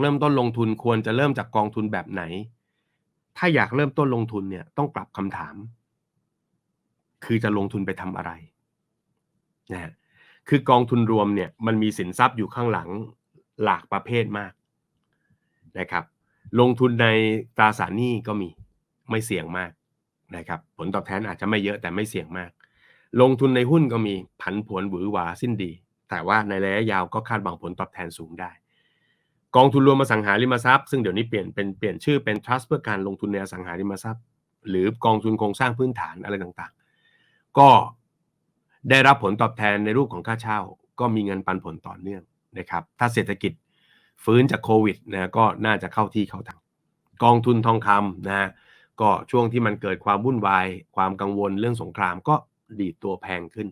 เริ่มต้นลงทุนควรจะเริ่มจากกองทุนแบบไหน ถ้าอยากเริ่มต้นลงทุนเนี่ยต้องกลับคำถาม คือจะลงทุนไปทำอะไรนะฮะคือกองทุนรวมเนี่ยมันมีสินทรัพย์อยู่ข้างหลังหลากประเภทมากนะครับ ลงทุนในตราสารหนี้ก็มีไม่เสี่ยงมากนะครับ ผลตอบแทนอาจจะไม่เยอะแต่ไม่เสี่ยงมาก ลงทุนในหุ้นก็มีผันผวนหวือหวาสิ้นดี แต่ว่าในระยะยาวก็คาดหวังผลตอบแทนสูงได้ กองทุนรวมอสังหาริมทรัพย์ซึ่งเดี๋ยวนี้เปลี่ยนเป็นเปลี่ยนชื่อเป็น trust เพื่อการลงทุนในอสังหาริมทรัพย์ หรือกองทุนโครงสร้างพื้นฐานอะไรต่างๆ ก็ได้รับผลตอบแทนในรูปของค่าเช่า ก็มีเงินปันผลต่อเนื่องนะครับถ้าเศรษฐกิจฟื้นจากโควิดนะก็น่าจะเข้าที่เข้าทางกองทุนทองคำนะก็ช่วงที่มันเกิดความวุ่นวาย ความกังวลเรื่องสงครามก็ดีดตัวแพงขึ้น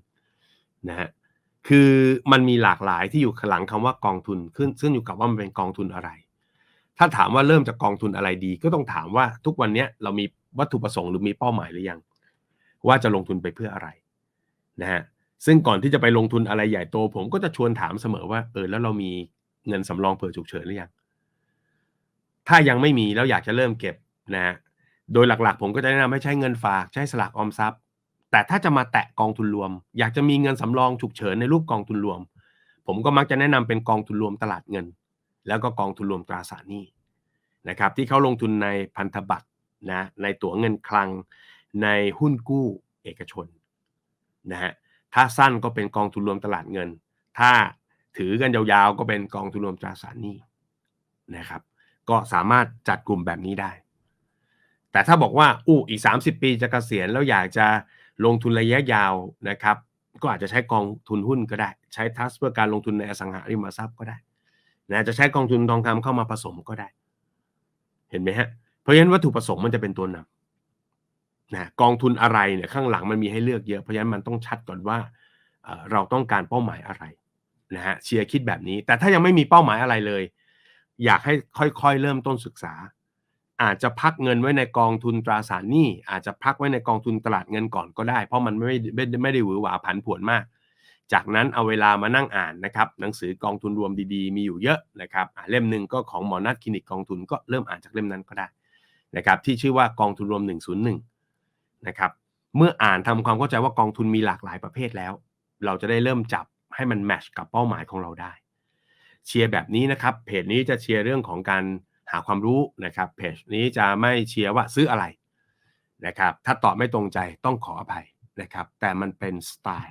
นะฮะ คือมันมีหลากหลายที่อยู่หลังคำว่ากองทุนขึ้นซึ่งอยู่กับว่ามันเป็นกองทุนอะไร ถ้าถามว่าเริ่มจากกองทุนอะไรดี ก็ต้องถามว่าทุกวันนี้เรามีวัตถุประสงค์หรือมีเป้าหมายหรือยัง ว่าจะลงทุนไปเพื่ออะไรนะฮะซึ่งก่อนที่จะไปลงทุนอะไรใหญ่โต ผมก็จะชวนถามเสมอว่าเออแล้วเรามีเงินสำรองเผื่อฉุกเฉินหรือยัง ถ้ายังไม่มีแล้วอยากจะเริ่มเก็บนะฮะโดยหลักๆ ผมก็จะแนะนำให้ใช้เงินฝากใช้สลากออมทรัพย์ แต่ถ้าจะมาแตะกองทุนรวม อยากจะมีเงินสำรองฉุกเฉินในรูปกองทุนรวม ผมก็มักจะแนะนำเป็นกองทุนรวมตลาดเงิน แล้วก็กองทุนรวมตราสารหนี้นะครับที่เขาลงทุนในพันธบัตรนะในตั๋วเงินคลัง ในหุ้นกู้เอกชนนะฮะถ้าสั้นก็เป็นกองทุนรวมตลาดเงิน ถ้าถือกันยาวๆ ก็เป็นกองทุนรวมตราสารหนี้นะครับก็สามารถจัดกลุ่มแบบนี้ได้ แต่ถ้าบอกว่าอู้อีก 30 ปีจะเกษียณแล้วอยากจะ ลงทุนระยะยาวนะครับ ก็อาจจะใช้กองทุนหุ้นก็ได้ ใช้ทัสเพื่อการลงทุนในอสังหาริมทรัพย์ก็ได้นะจะใช้กองทุนทองคำเข้ามาผสมก็ได้ เห็นไหมฮะเพราะฉะนั้นวัตถุประสงค์มันจะเป็นตัวนำนะกองทุนอะไรเนี่ยข้างหลังมันมีให้เลือกเยอะเพราะฉะนั้นมันต้องชัดก่อนว่าเอ่อเราต้องการเป้าหมายอะไรนะฮะเชียร์คิดแบบนี้ แต่ถ้ายังไม่มีเป้าหมายอะไรเลย อยากให้ค่อยๆ เริ่มต้นศึกษา อาจจะพักเงินไว้ในกองทุนตราสารหนี้อาจจะพักไว้ในกองทุนตลาดเงินก่อนก็ได้ เพราะมันไม่ไม่ไม่ได้หวือหวาผันผวนมาก จากนั้นเอาเวลามานั่งอ่านนะครับหนังสือกองทุนรวมดีๆ มีอยู่เยอะนะครับเล่มหนึ่งก็ของหมอนัทคลินิกกองทุนก็เริ่มอ่านจากเล่มนั้นก็ได้นะครับที่ชื่อว่ากองทุนรวม 101นะครับเมื่ออ่านทำความเข้าใจว่ากองทุนมีหลากหลายประเภทแล้ว เราจะได้เริ่มจับให้มันแมชกับเป้าหมายของเราได้ เชียร์แบบนี้นะครับเพจนี้จะเชียร์เรื่องของการ หาความรู้นะครับเพจนี้จะไม่เชียร์ว่าซื้ออะไรนะครับถ้าตอบไม่ตรงใจต้องขออภัยนะครับแต่มันเป็นสไตล์